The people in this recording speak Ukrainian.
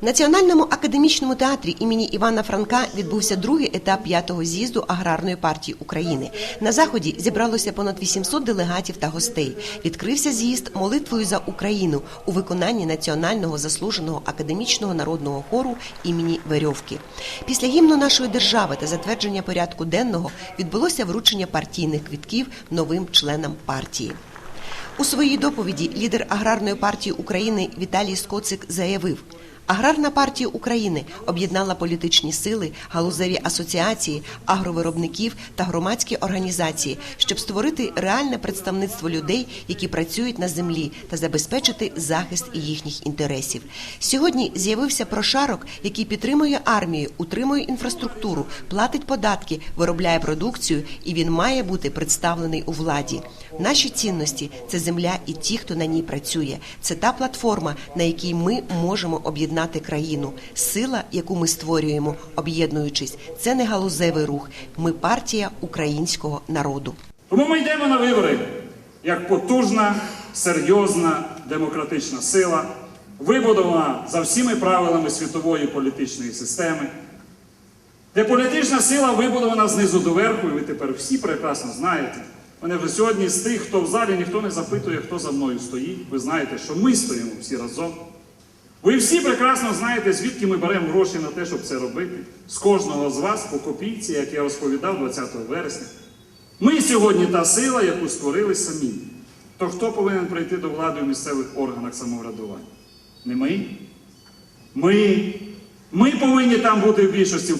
В Національному академічному театрі імені Івана Франка відбувся другий етап п'ятого з'їзду аграрної партії України. На заході зібралося понад 800 делегатів та гостей. Відкрився з'їзд молитвою за Україну у виконанні національного заслуженого академічного народного хору імені Верьовки. Після гімну нашої держави та затвердження порядку денного відбулося вручення партійних квітків новим членам партії. У своїй доповіді лідер аграрної партії України Віталій Скоцик заявив. Аграрна партія України об'єднала політичні сили, галузеві асоціації, агровиробників та громадські організації, щоб створити реальне представництво людей, які працюють на землі, та забезпечити захист їхніх інтересів. Сьогодні з'явився прошарок, який підтримує армію, утримує інфраструктуру, платить податки, виробляє продукцію, і він має бути представлений у владі. Наші цінності це земля і ті, хто на ній працює. Це та платформа, на якій ми можемо об'єднати країну. Сила, яку ми створюємо, об'єднуючись, це не галузевий рух. Ми партія українського народу. Тому ми йдемо на вибори як потужна, серйозна демократична сила, вибудована за всіми правилами світової політичної системи, де політична сила вибудована знизу до верху, і ви тепер всі прекрасно знаєте. Мене вже сьогодні з тих, хто в залі, ніхто не запитує, хто за мною стоїть. Ви знаєте, що ми стоїмо всі разом. Ви всі прекрасно знаєте, звідки ми беремо гроші на те, щоб це робити. З кожного з вас по копійці, як я розповідав 20 вересня. Ми сьогодні та сила, яку створили самі. То хто повинен прийти до влади в місцевих органах самоврядування? Не ми. Ми. Ми повинні там бути в більшості.